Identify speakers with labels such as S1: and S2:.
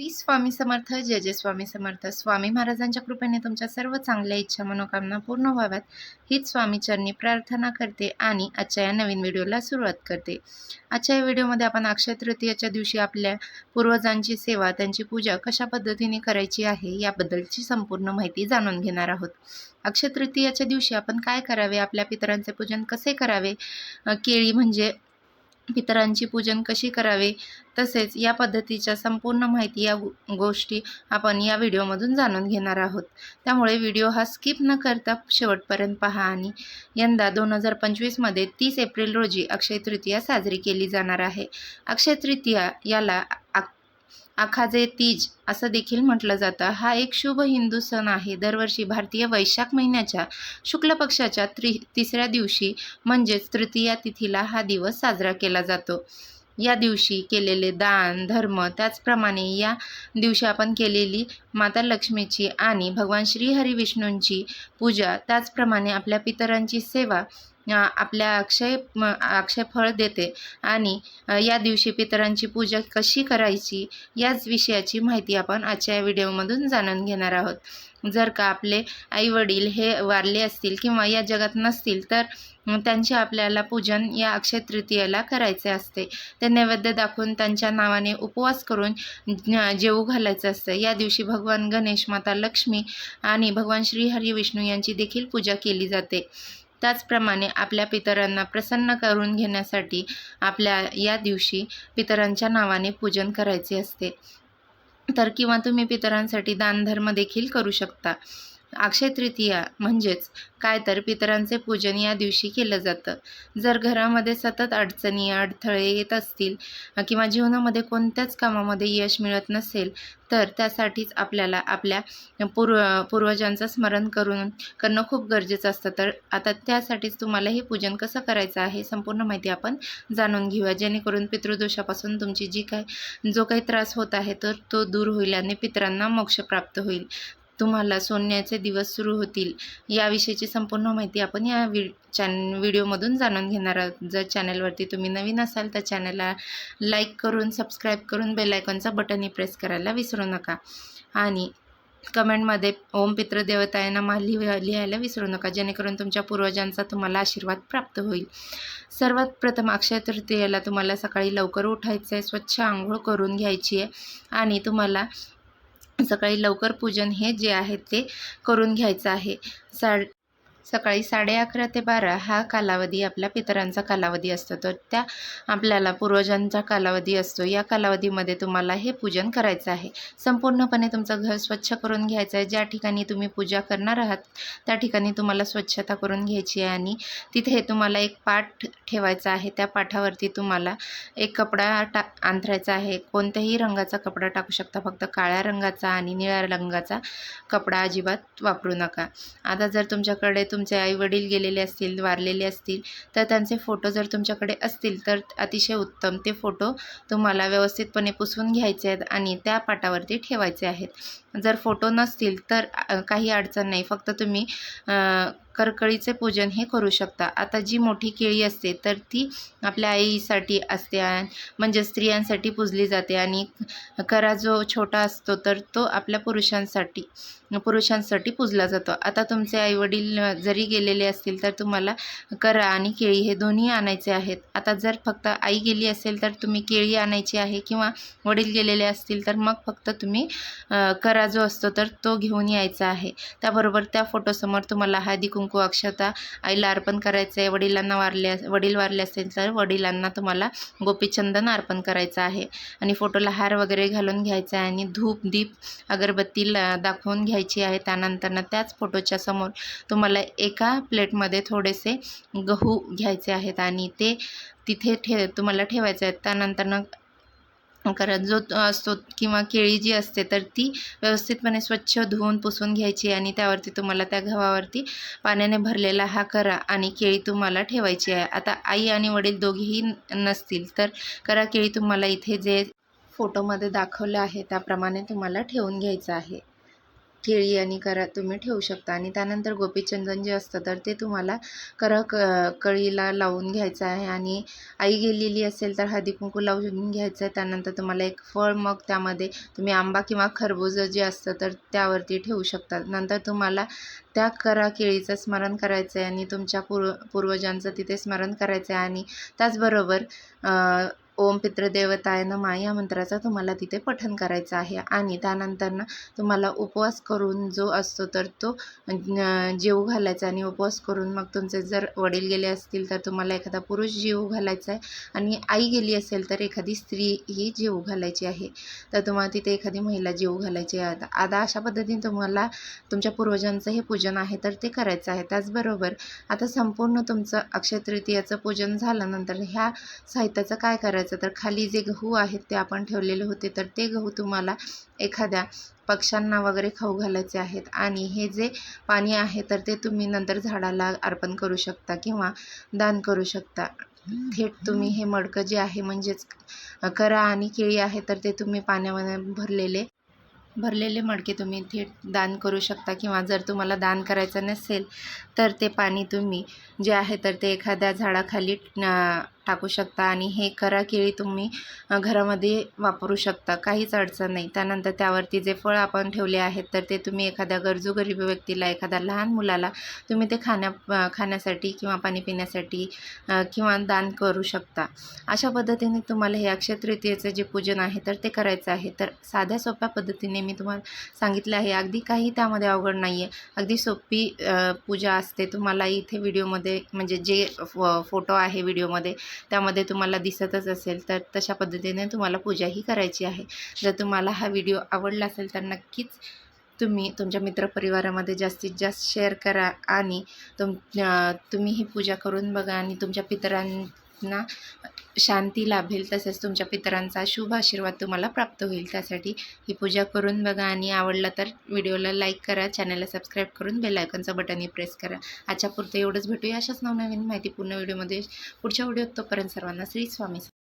S1: श्री स्वामी समर्थ जय जय स्वामी समर्थ. स्वामी महाराजांच्या कृपेने तुमच्या सर्व चांगल्या इच्छा मनोकामना पूर्ण व्हाव्यात. हीच स्वामीचरणी प्रार्थना करते आणि आजच्या या नवीन व्हिडिओला सुरुवात करते. आजच्या या व्हिडिओमध्ये आपण अक्षय तृतीयाच्या दिवशी आपल्या पूर्वजांची सेवा त्यांची पूजा कशा पद्धतीने करायची आहे याबद्दलची संपूर्ण माहिती जाणून घेणार आहोत. अक्षय तृतीयाच्या दिवशी आपण काय करावे आपल्या पितरांचे पूजन कसे करावे केळी म्हणजे पितरांची पूजन कशी करावे? तसेच या पद्धतीच्या संपूर्ण माहिती या गोष्टी आपण या व्हिडिओमधून जाणून घेणार आहोत. त्यामुळे व्हिडिओ हा स्किप न करता शेवटपर्यंत पहा आणि यंदा दोन हजार पंचवीसमध्ये तीस एप्रिल रोजी अक्षय तृतीया साजरी केली जाणार आहे. अक्षय तृतीया याला आ- आखाजे तीज असं देखील म्हटलं जातं. हा एक शुभ हिंदू सण आहे. दरवर्षी भारतीय वैशाख महिन्याच्या शुक्ल पक्षाच्या त्रि तिसऱ्या दिवशी म्हणजेच तृतीया तिथीला हा दिवस साजरा केला जातो. या दिवशी केलेले दान धर्म त्याचप्रमाणे या दिवशी आपण केलेली माता लक्ष्मीची आणि भगवान श्रीहरी विष्णूंची पूजा. त्याचप्रमाणे आपल्या पितरांची सेवा आपल्या अक्षय म, अक्षय फळ देते. आणि या दिवशी पितरांची पूजा कशी करायची याच विषयाची माहिती आपण आजच्या या व्हिडिओमधून जाणून घेणार आहोत. जर का आपले आई वडील हे वारले असतील किंवा या जगात नसतील तर त्यांचे आपल्याला पूजन या अक्षय तृतीयेला करायचे असते. ते नैवेद्य दाखवून त्यांच्या नावाने उपवास करून ज्ञ- जेवू घालायचं असतं. या दिवशी भगवान गणेश माता लक्ष्मी आणि भगवान श्रीहरी विष्णू यांची देखील पूजा केली जाते. त्याचप्रमाणे आपल्या पितरांना प्रसन्न करून घेण्यासाठी आपल्या या दिवशी पितरांच्या नावाने पूजन करायचे असते. तर किंवा तुम्ही पितरांसाठी दानधर्म देखील करू शकता. अक्षय तृतीया म्हणजेच काय तर पितरांचे पूजन या दिवशी केलं जातं. जर घरामध्ये सतत अडचणी अडथळे येत असतील किंवा जीवनामध्ये कोणत्याच कामामध्ये यश मिळत नसेल तर त्यासाठीच आपल्याला आपल्या पूर्व पूर्वजांचं स्मरण करून करणं खूप गरजेचं असतं. तर आता त्यासाठीच तुम्हाला हे पूजन कसं करायचं आहे संपूर्ण माहिती आपण जाणून घेऊया. जेणेकरून पितृदोषापासून तुमची जी काय जो काही त्रास होत आहे तर तो दूर होईल आणि पितरांना मोक्ष प्राप्त होईल. तुम्हाला सोन्याचे दिवस सुरू होतील याविषयीची संपूर्ण माहिती आपण या व्हि चॅन व्हिडिओमधून जाणून घेणार आहोत. जर चॅनलवरती तुम्ही नवीन असाल तर चॅनलला लाईक करून सबस्क्राईब करून बेलायकॉनचा बटनही प्रेस करायला विसरू नका. आणि कमेंटमध्ये ओम पितृदेवतायांना मा लिह लिहायला विसरू नका. जेणेकरून तुमच्या पूर्वजांचा तुम्हाला आशीर्वाद प्राप्त होईल. सर्वात प्रथम अक्षय तृतीयेला तुम्हाला सकाळी लवकर उठायचं आहे स्वच्छ आंघोळ करून घ्यायची आहे आणि तुम्हाला सकाळी लवकर पूजन हे जे आहे ते करून घ्यायचं आहे. सा सकाळी साडे अकरा ते बारा हा कालावधी आपल्या पितरांचा कालावधी असतो. तर त्या आपल्याला पूर्वजांचा कालावधी असतो. या कालावधीमध्ये तुम्हाला हे पूजन करायचं आहे. संपूर्णपणे तुमचं घर स्वच्छ करून घ्यायचं आहे. ज्या ठिकाणी तुम्ही पूजा करणार आहात त्या ठिकाणी तुम्हाला स्वच्छता करून घ्यायची आहे आणि तिथे तुम्हाला एक पाठ ठेवायचा आहे. त्या पाठावरती तुम्हाला एक कपडा टा अंथरायचा आहे. कोणत्याही रंगाचा कपडा टाकू शकता. फक्त काळ्या रंगाचा आणि निळ्या रंगाचा कपडा अजिबात वापरू नका. आता जर तुमच्याकडे तुम तुमचे आई वडील गेलेले असतील वारलेले असतील तर त्यांचे फोटो जर तुमच्याकडे असतील तर अतिशय उत्तम. ते फोटो तुम्हाला व्यवस्थितपणे पुसवून घ्यायचे आहेत आणि त्या पाटावरती ठेवायचे आहेत. जर फोटो नसतील तर काही अडचण नाही. फक्त तुम्ही करकळीचे पूजन हे करू शकता. आता जी मोठी केळी असते तर ती आपल्या आईसाठी असते म्हणजे स्त्रियांसाठी पूजली जाते आणि करा जो छोटा असतो तर तो आपल्या पुरुषांसाठी पुरुषांसाठी पूजला जातो. आता तुमचे आईवडील जरी गेलेले असतील तर तुम्हाला करा आणि केळी हे दोन्ही आणायचे आहेत. आता जर फक्त आई गेली असेल तर तुम्ही केळी आणायची आहे किंवा वडील गेलेले असतील तर मग फक्त तुम्ही करा जो असतो तर तो घेऊन यायचा आहे. त्याबरोबर त्या फोटोसमोर तुम्हाला हळदी कुंकू अक्षता. आईला अर्पण करायचं आहे वडिलांना वारले वडील वारले असतील तर वडिलांना तुम्हाला गोपीचंदन अर्पण करायचं आहे. आणि फोटोला हार वगैरे घालून घ्यायचा आहे आणि धूप दीप अगरबत्ती दाखवून घ्यायची आहे. त्यानंतरनं त्याच फोटोच्या समोर तुम्हाला एका प्लेटमध्ये थोडेसे गहू घ्यायचे आहेत आणि ते तिथे ठे तुम्हाला ठेवायचे आहेत. त्यानंतरनं कारण जो असतो किंवा केळी जी असते तर ती व्यवस्थितपणे स्वच्छ धुवून पुसून घ्यायची आणि त्यावरती तुम्हाला त्या गव्हावरती पाण्याने भरलेला हा करा आणि केळी तुम्हाला ठेवायची आहे. आता आई आणि वडील दोघेही नसतील तर करा केळी तुम्हाला इथे जे फोटोमध्ये दाखवलं आहे त्याप्रमाणे तुम्हाला ठेवून घ्यायचं आहे. केळी आणि करा तुम्ही ठेवू शकता. आणि त्यानंतर गोपीचंदन जे असतं तर ते तुम्हाला करा क कळीला लावून घ्यायचं आहे. आणि आई गेलेली असेल तर हळदी कुंकू लावून घ्यायचं आहे. त्यानंतर तुम्हाला एक फळ मग त्यामध्ये तुम्ही आंबा किंवा खरबूज जे असतं तर त्यावरती ठेवू शकता. नंतर तुम्हाला त्या करा केळीचं स्मरण करायचं आहे आणि तुमच्या पूर्व पूर्वजांचं तिथे स्मरण करायचं आहे. आणि त्याचबरोबर ओम पितृदेवताय नमा. या मंत्राचा तुम्हाला तिथे पठन करायचं आहे. आणि त्यानंतरनं तुम्हाला उपवास करून जो असतो तर तो जेऊ घालायचा. आणि उपवास करून मग तुमचे जर वडील गेले असतील तर तुम्हाला एखादा पुरुष जेवू घालायचा आहे. आणि आई गेली असेल तर एखादी स्त्री ही जेऊ घालायची आहे. तर तुम्हाला तिथे एखादी महिला जीव घालायची आहे. आता आता अशा पद्धतीने तुम्हाला तुमच्या पूर्वजांचं हे पूजन आहे तर ते करायचं आहे. त्याचबरोबर आता संपूर्ण तुमचं अक्षय तृतीयाचं पूजन झाल्यानंतर ह्या साहित्याचं काय करायचं तर खाली जे गहू आहेत ते आपण ठेवलेले होते. तर ते गहू तुम्हाला एखाद्या पक्ष्यांना वगैरे खाऊ घालायचे आहेत. आणि हे जे पाणी आहे तर ते तुम्ही नंतर झाडाला अर्पण करू शकता किंवा दान करू शकता. थेट तुम्ही हे मडकं जे आहे म्हणजेच करा आणि केळी आहे तर ते तुम्ही पाण्यामध्ये भरलेले भरलेले मडके तुम्ही थेट दान करू शकता किंवा जर तुम्हाला दान करायचं नसेल तर ते पाणी तुम्ही जे आहे तर ते एखाद्या झाडाखाली टाकू शकता आणि हे करा केळी तुम्ही घरामध्ये वापरू शकता. काहीच अडचण नाही. त्यानंतर त्यावरती जे फळ आपण ठेवले आहेत तर ते तुम्ही एखाद्या गरजू गरीब व्यक्तीला एखाद्या लहान मुलाला तुम्ही ते खाण्या खाण्यासाठी किंवा पाणी पिण्यासाठी किंवा दान करू शकता. अशा पद्धतीने तुम्हाला हे अक्षय तृतीयेचं जे पूजन आहे तर ते करायचं आहे. तर साध्या सोप्या पद्धतीने मी तुम्हाला सांगितलं आहे. अगदी काही त्यामध्ये अवघड नाही आहे अगदी सोपी पूजा असते. तुम्हाला इथे व्हिडिओमध्ये म्हणजे जे फोटो आहे व्हिडिओमध्ये त्यामध्ये तुम्हाला दिसतच असेल तर तशा पद्धतीने तुम्हाला पूजा ही करायची आहे. जर तुम्हाला हा व्हिडिओ आवडला असेल तर नक्कीच तुम्ही तुमच्या मित्रपरिवारामध्ये जास्तीत जास्त शेअर करा आणि तुम तुम्ही ही पूजा करून बघा आणि तुमच्या ना शांती लाभेल तसेच तुमच्या पितरांचा शुभ आशीर्वाद तुम्हाला प्राप्त होईल. त्यासाठी ही पूजा करून बघा आणि आवडला तर व्हिडिओला लाईक करा चॅनलला सबस्क्राईब करून बेलायकनचं बटनही प्रेस करा. आजच्या पुरतं एवढंच भेटूया. अशाच नवनवीन माहिती पूर्ण व्हिडिओमध्ये पुढच्या व्हिडिओत तोपर्यंत सर्वांना श्री स्वामी